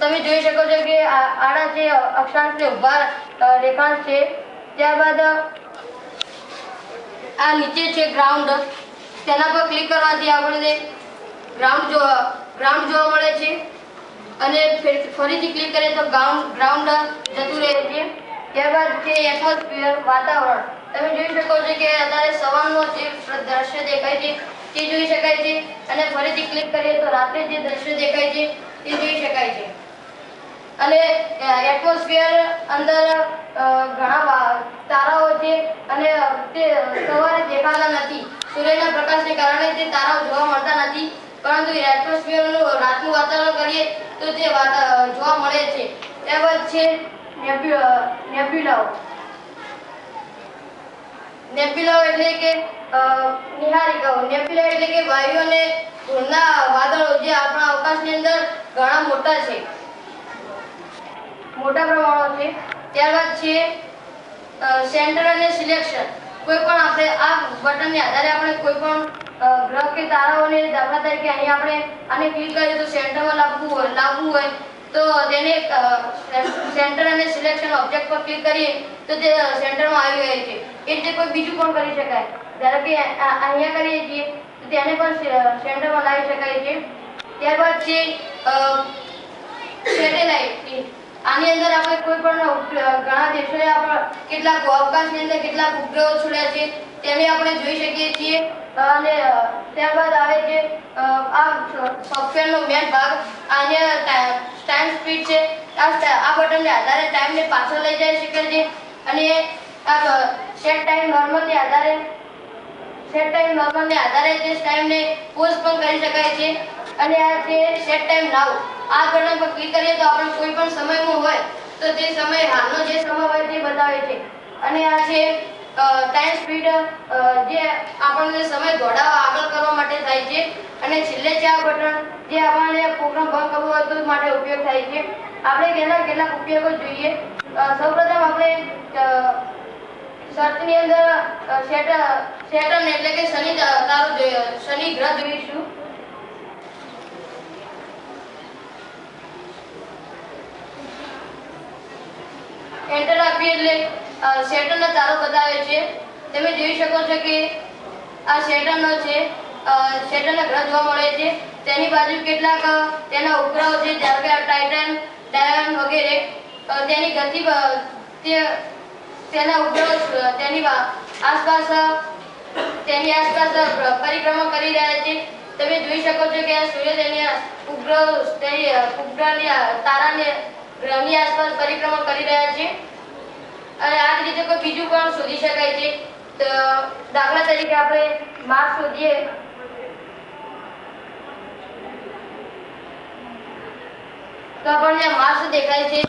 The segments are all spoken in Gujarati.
તમે જોઈ શકો છો કે આડા છે અક્ષાંશ ને ઊભા રેખાંશ છે, ત્યારબાદ આ નીચે છે ગ્રાઉન્ડ. તેના પર ક્લિક કરવાથી આપણને ગ્રાઉન્ડ જો, ગ્રાઉન્ડ જોવા મળે છે. અને ફરીથી ક્લિક કરીએ તો ગ્રાઉન્ડ ગ્રાઉન્ડ જતું રહે છે. ત્યારબાદ છે એટમોસ્ફિયર વાતાવરણ. તમે જોઈ શકો છો કે અત્યારે સવારનો જે દ્રશ્ય દેખાય છે તે જોઈ શકાય છે. અને ફરીથી ક્લિક કરીએ તો રાત્રે જે દ્રશ્ય દેખાય છે, તે જોઈ શકાય છે. અને એટમોસ્ફિયર અંદર ઘણા તારાઓ છે અને તે સવારે દેખાતા નથી. સૂર્યના પ્રકાશને કારણે તે તારાઓ જોવા મળતા નથી. પરંતુ એટમોસ્ફિયરનું રાતનું વાતાવરણ કરીએ તો તે જોવા મળે છે. ત્યારબાદ છે નેબ્યુ- નેબ્યુલાઓ નેબ્યુલાઓ એટલે કે નિહારિકાઓ. નેબ્યુલા એટલે કે વાયુ અને ધૂળના વાદળો જે આપણા અવકાશની અંદર ઘણા મોટા છે. મોટા પ્રમાણમાં છે. ત્યારબાદ છે સેન્ટર અને સિલેક્શન. કોઈ પણ આપણે આ બટનને આધારે આપણે કોઈ પણ ગ્રહ કે તારાઓને દાખલા તરીકે અહીં આપણે આને ક્લિક કરીએ તો સેન્ટરમાં લાવવું હોય લાવવું હોય, તો તેને સેન્ટર અને સિલેક્શન ઓબ્જેક્ટ પર ક્લિક કરીએ તો તે સેન્ટરમાં આવી જાય છે. એ રીતે કોઈ બીજું પણ કરી શકાય. ધારો કે અહીંયા કરીએ છીએ, તો તેને પણ સેન્ટરમાં લાવી શકાય છે. ત્યારબાદ છે સેટેલાઇટ આની અંદર આપણે કોઈ પણ ઘણા દેશોએ આપણા કેટલાક અવકાશની અંદર કેટલાક ઉપગ્રહો છોડ્યા છે, તેને આપણે જોઈ શકીએ છીએ. અને ત્યારબાદ આવે છે આ સોફ્ટવેરનો મેન ભાગ, આને ટાઈમ સ્પીડ છે. આ બટનને આધારે ટાઈમને પાછળ લઈ જઈ શકે છે. અને આ સેટ ટાઈમ નોર્મલને આધારે સેટ ટાઈમ નોર્મલને આધારે તે ટાઈમને પોઝ પણ કરી શકાય છે. અને આ છે સેટ ટાઈમ નાઉ આ બટન પર ક્લિક કરીએ તો આપણે કોઈ પણ સમયમાં હોય, તો તે સમય હાલનો જે સમય હોય તે બતાવે છે. અને આ છે ટાઈમ સ્પીડ જે આપણને સમય દોડાવવા આગળ કરવા માટે થાય છે. અને છેલ્લે છે આ બટન, જે આપણને પ્રોગ્રામ બંધ કરવો હોય તો માટે ઉપયોગ થાય છે. આપણે કેટલા કેટલાક ઉપયોગો જોઈએ? સૌપ્રથમ આપણે સર્ચની અંદર સેટલ એટલે કે શનિ તારો શનિ ગ્રહ જોઈશું. એન્ટર આપીએ એટલે સેટરનો તારો બતાવે છે. તમે જોઈ શકો છો કે આ સેટરનો છે સેટરનો ગ્રહ જોવા મળે છે. તેની બાજુ કેટલાક તેના ઉપગ્રહો છે, જેમ કે ટાઇટન ડાયન વગેરે. તેની ગતિ તે તેના ઉપગ્રહો તેની આસપાસ તેની આસપાસ પરિક્રમા કરી રહ્યા છે. તમે જોઈ શકો છો કે સૂર્ય તેની ઉપગ્રહ, તેની ઉપગ્રહની તારાને, ગ્રહની આસપાસ પરિક્રમા કરી રહ્યા છે. અને આ રીતે કોઈ બીજું પણ શોધી શકાય છે. તો, દાખલા તરીકે આપણે માર્સ શોધીએ. તો આપણને માર્સ દેખાય છે.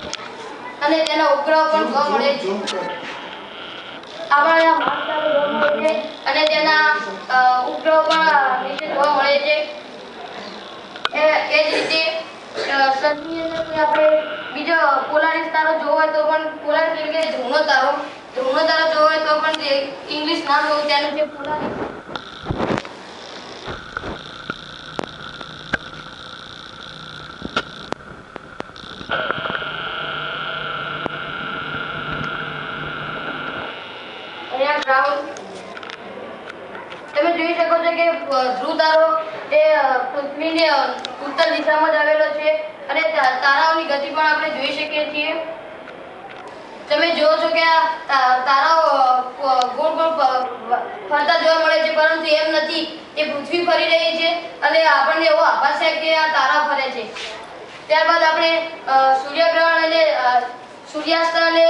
અને તેના ઉપગ્રહો પણ મળે છે. આપણને આ જોવા મળે છે અને તેના ઉપગ્રહો પણ નીચે જોવા મળે છે. એ એ જ રીતે સનની અંદર આપણે બીજો પોલારિસ તારો જોવો હોય તો પણ પોલારિસ એટલે ધ્રુવનો તારો ધ્રુવનો તારો જોવો હોય તો પણ ઇંગ્લિશ નામ હોય તેનું જે પોલારિસ અહીંયા ગ્રાઉન્ડ તમે જોઈ શકો છો કે ધ્રુવ તારો એ પૃથ્વીની ઉત્તર દિશામાં જ આવેલો છે અને તારાઓની ગતિ પણ આપણે જોઈ શકીએ છીએ. તમે જુઓ છો કે આ તારાઓ ગોળ ગોળ ફરતા જોવા મળે છે, પરંતુ એમ નથી. કે પૃથ્વી ફરી રહી છે અને આપણને એવો આભાસ છે કે આ તારા ફરે છે. ત્યારબાદ આપણે સૂર્યગ્રહણ અને સૂર્યાસ્ત અને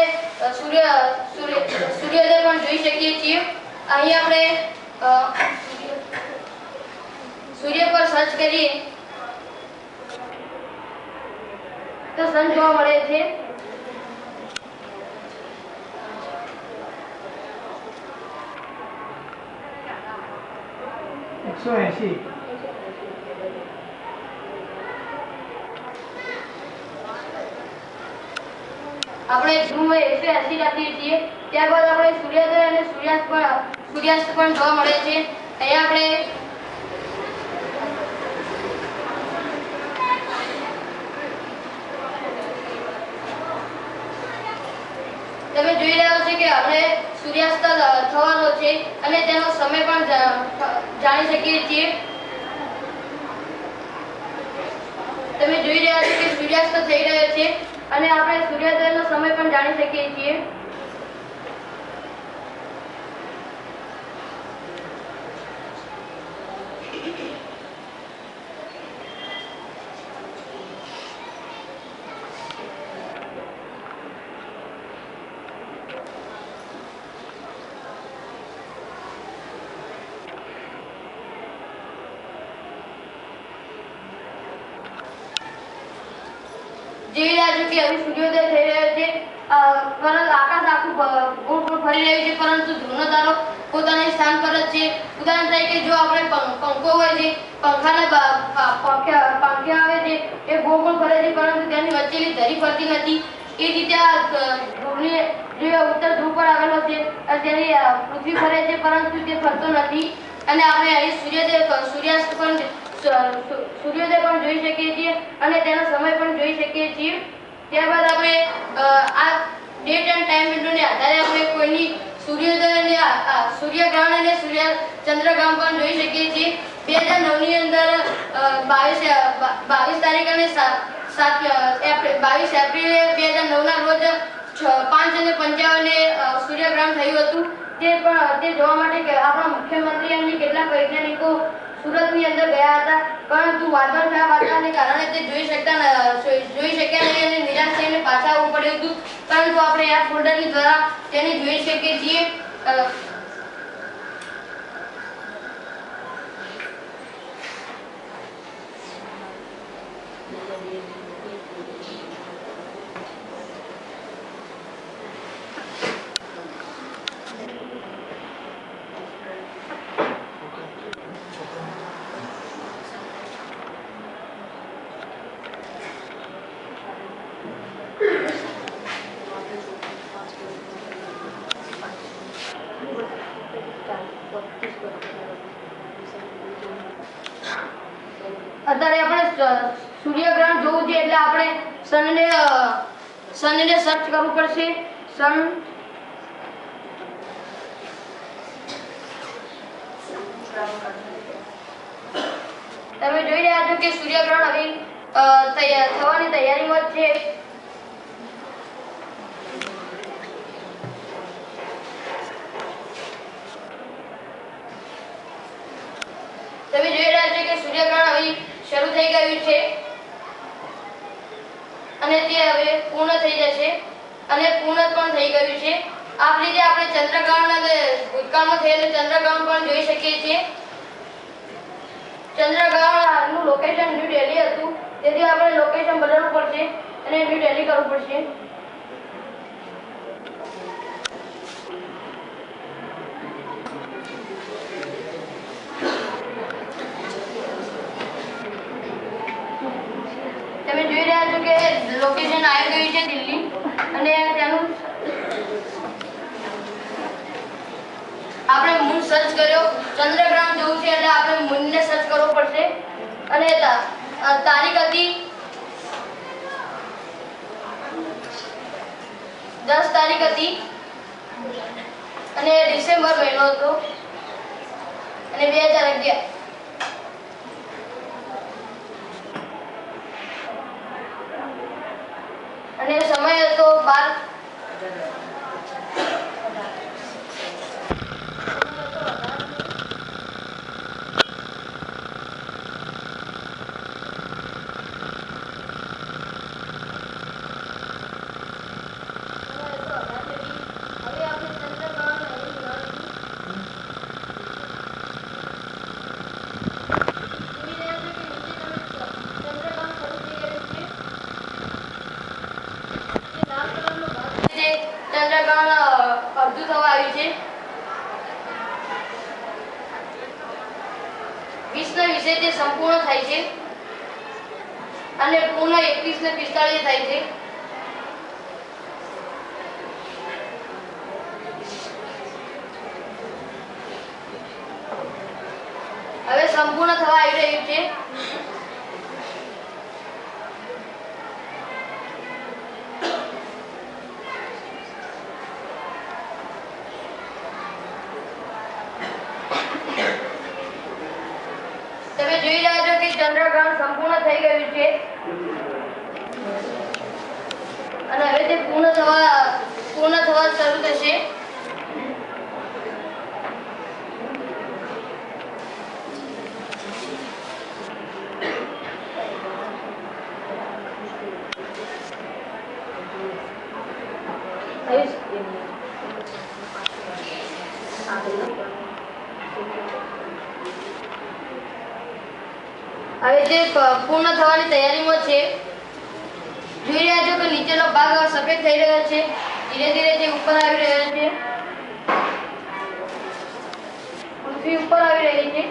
સૂર્ય સૂર્ય, સૂર્યોદય પણ જોઈ શકીએ છીએ. અહીં આપણે સૂર્ય પર સર્ચ કરીએ તો સન જોવા મળે છે. એકસો આપણે ધ્રુવ એકસો એસી રાખીએ છીએ. ત્યારબાદ આપણે સૂર્યોદય અને સૂર્યાસ્ત પણ સૂર્યાસ્ત પણ જોવા મળે છે. અહીંયા આપણે તમે જોઈ રહ્યા છો કે આપણે સૂર્યાસ્ત થવાનો છે અને તેનો સમય પણ જાણી શકીએ છીએ. તમે જોઈ રહ્યા છો કે સૂર્યાસ્ત થઈ રહ્યો છે અને આપણે સૂર્યોદયનો સમય પણ જાણી શકીએ છીએ. રહ્યા હવે સૂર્યોદય થઈ રહ્યો છે. પરંતુ આકાશ આખું ગોળ ફરી રહ્યું છે, પરંતુ ધ્રુવનો તારો પોતાના સ્થાન પર જ છે. ઉદાહરણ તરીકે જો આપણે પંખો હોય છે, પંખાના પંખ્યા આવે છે, એ ગોળ ફરે છે, પરંતુ તેની વચ્ચેની ધરી ફરતી નથી. એ રીતે આ ધ્રુવની જે ઉત્તર ધ્રુવ પર આવેલો છે તેની પૃથ્વી ફરે છે, પરંતુ તે ફરતો નથી. અને આપણે અહીં સૂર્યોદય સૂર્યાસ્ત પણ સૂર્યોદય પણ જોઈ શકીએ છીએ અને તેનો સમય પણ જોઈ શકીએ છીએ. ત્યારબાદ આપણે આ ડેટ એન્ડ ટાઈમ વિન્ડોને આધારે આપણે કોઈની સૂર્યોદય અને સૂર્યગ્રહણ અને સૂર્ય ચંદ્રગ્રહણ પણ જોઈ શકીએ છીએ. બે હજાર નવની અંદર બાવીસ બાવીસ તારીખ અને સાત એપ્રિલ, બાવીસ એપ્રિલે બે હજાર નવના રોજ છ- પાંચ અને પંચાવને સૂર્યગ્રહણ થયું હતું. તે પણ, તે જોવા માટે આપણા મુખ્યમંત્રી અને કેટલાક વૈજ્ઞાનિકો સુરતની અંદર ગયા હતા. પરંતુ વાદળછાયા વાતાવરણને કારણે તે જોઈ શકતા જોઈ શક્યા નહીં અને નિરાશ થઈને પાછા આવવું પડ્યું હતું. પરંતુ આપણે આ ફોલ્ડરની દ્વારા તેને જોઈ શકીએ છીએ અ, અત્યારે આપણે સ- સૂર્યગ્રહણ જોવું છે એટલે સનડે અ, સર્ચ કરવું પડશે. સન તમે જોઈ રહ્યા છો કે સૂર્યગ્રહણ હવે થવાની તૈયારીમાં છે. તમે જોઈ રહ્યા છો કે સૂર્યગ્રહણ હવે શરૂ થઈ ગયું છે. અને તે હવે પૂર્ણ થઈ જશે અને પૂર્ણ પણ થઈ ગયું છે. આ રીતે આપણે ચંદ્રગ્રહણ અને ભૂતકાળમાં થયેલું ચંદ્રગ્રહણ પણ જોઈ શકીએ છીએ. ચંદ્રગ્રહણનું લોકેશન ન્યૂ દિલ્હી હતું. તેથી આપણે લોકેશન બદલવું પડશે અને ન્યૂ દિલ્હી કરવું પડશે તમે જોઈ રહ્યા છો કે લોકેશન આવી ગયું છે દિલ્હી. અને તેનું આપણે મૂન સર્ચ કર્યો. ચંદ્રગ્રહણ જોવું છે એટલે આપણે મૂનને સર્ચ કરવો પડશે. અને તારીખ હતી દસ તારીખ હતી. અને ડિસેમ્બર મહિનો હતો. અને બે હજાર અગિયાર. અને સમય હતો બાર હવે આપણે ચંદ્રગ્રહણ હવે જોવાનું. જોઈ રહ્યા છો કે નીચે તમે ચંદ્રગ્રહણ શરૂ થઈ ગયું છે જે લાલ કલરનો ભાગ છે તે ચંદ્રગ્રહણ અ, અડધું થવા આવ્યું છે વીસના વિશે થાય છે. અને પૂર્ણ એકવીસ ને પિસ્તાળીસ થાય છે. હવે સંપૂર્ણ થવા આવી રહ્યું છે ચંદ્રગ્રહણ સંપૂર્ણ થઈ ગયું છે અને હવે તે પૂર્ણ થવા પૂર્ણ થવા શરૂ થશે હવે તે પ- પૂર્ણ થવાની તૈયારીમાં છે જોઈ રહ્યા છો કે નીચેનો ભાગ હવે સફેદ થઈ રહ્યા છે. ધીરે ધીરે તે ઉપર આવી રહ્યા છે. પૃથ્વી ઉપર આવી રહી છે.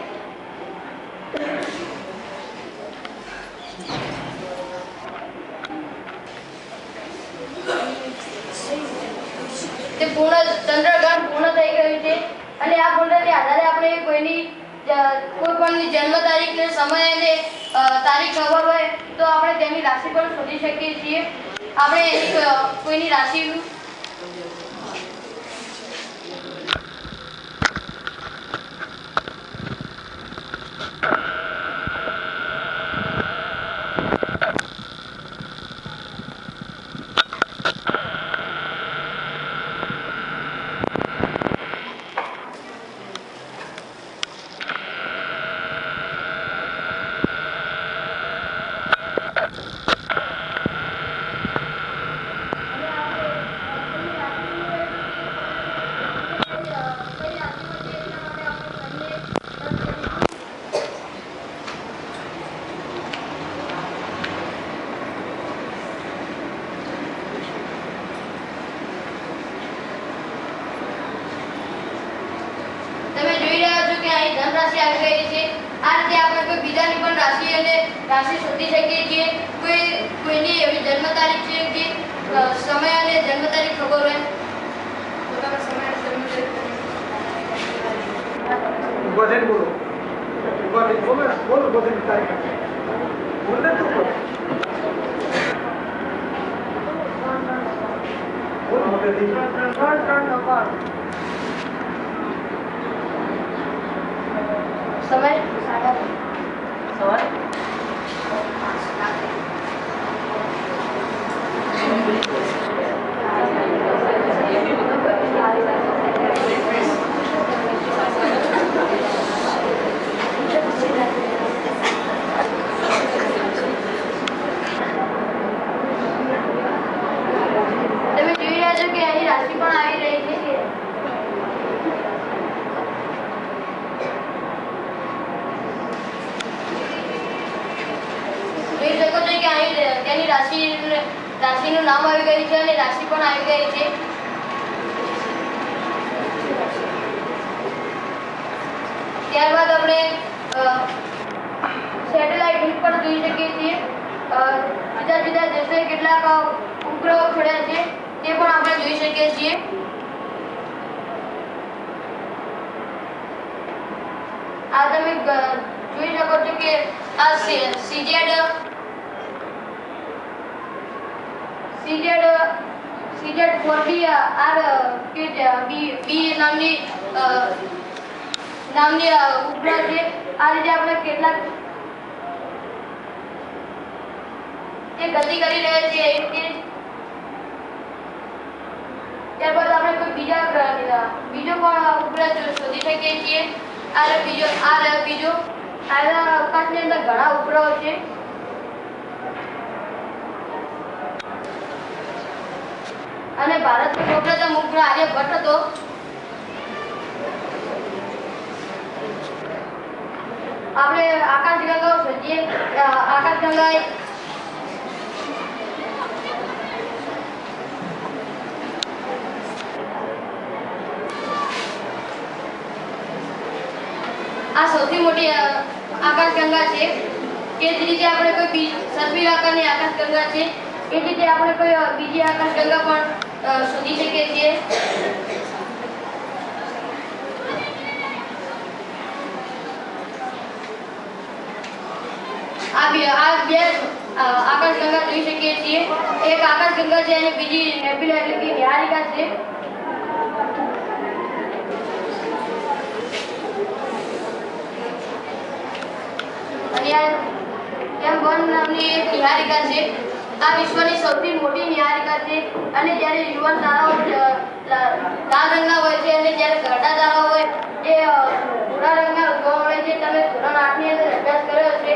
તે પૂર્ણ ચંદ્રગ્રહણ પૂર્ણ થઈ ગયું છે. અને આ પૂર્ણને આધારે આપણે કોઈની કોઈ પણની જન્મ તારીખ ને સમય અને તારીખ ખબર હોય તો આપણે તેની રાશિ પણ શોધી શકીએ છીએ. આપણે કોઈની રાશિ તમે જોઈ રહ્યા છો કે અહીં ધન રાશિ આવી ગઈ છે આ રીતે આપણે કોઈ બીજાની પણ રાશિ અને રાશિ શોધી શકીએ છીએ કોઈ કોઈની એવી જન્મ તારીખ છે કે સમય અને જન્મ તારીખ ખબર હોય પોતાનો સમય અને જન્મ તારીખ બોલો બોલો બોલો. બોલો ઊભા થઈને તારીખ બોલ ને તું બોલ. બોલ મોટેથી. સમય તમે જોઈ રહ્યા છો કે અહીં રાશિ પણ આવી રહી છે જોઈ શકો છો કે અહીં તેની રાશિ રાશિનું નામ આવી ગયું છે અને રાશિ પણ આવી ગઈ છે ત્યારબાદ આપણે સેટેલાઇટ હિલ પર જોઈ શકીએ છીએ અ, જુદા જુદા દેશોએ કેટલાક ઉપગ્રહો છોડ્યા છે તે પણ આપણે જોઈ શકીએ છીએ. આ તમે જોઈ શકો છો કે આ C Z C Z C Z four forty R, કે બી બી નામની નામની ઉપગ્રહ છે. આ રીતે આપણે કેટલાક તે ગતિ કરી રહ્યો છે રીતે ત્યારબાદ આપણે કોઈ બીજા ગ્રહ બીજો પણ ઉપગ્રહ શોધી શકીએ છીએ. આ રહ્યો બીજો, આ રહ્યો બીજો. આ અંદર ઘણા ઉપગ્રહો છે. અને ભારતનો સૌપ્રથમ ઉપગ્રહ આર્યભટ્ટ હતો. આપણે આકાશ ગંગાઓ શોધીએ અ, આકાશ ગંગાએ આ સૌથી મોટી આકાશગંગા છે. કે જ રીતે આપણે કોઈ બીજ સર્પિલ આકારની આકાશગંગા છે. એ જ રીતે આપણે કોઈ બીજી આકાશગંગા પણ શોધી શકીએ છીએ. આ બે આકાશગંગા જોઈ શકીએ છીએ. એક આકાશગંગા છે અને બીજી નેબ્યુલા એટલે કે નિહારિકા છે. નિહારિકા છે. આ વિશ્વની સૌથી મોટી નિહારિકા છે. અને જ્યારે યુવાન તારાઓ લાલ રંગના હોય છે અને જ્યારે ઘાટા તારાઓ હોય, એ ભૂરા રંગના હોય છે. તમે ધોરણ આઠની અંદર અભ્યાસ કર્યો છે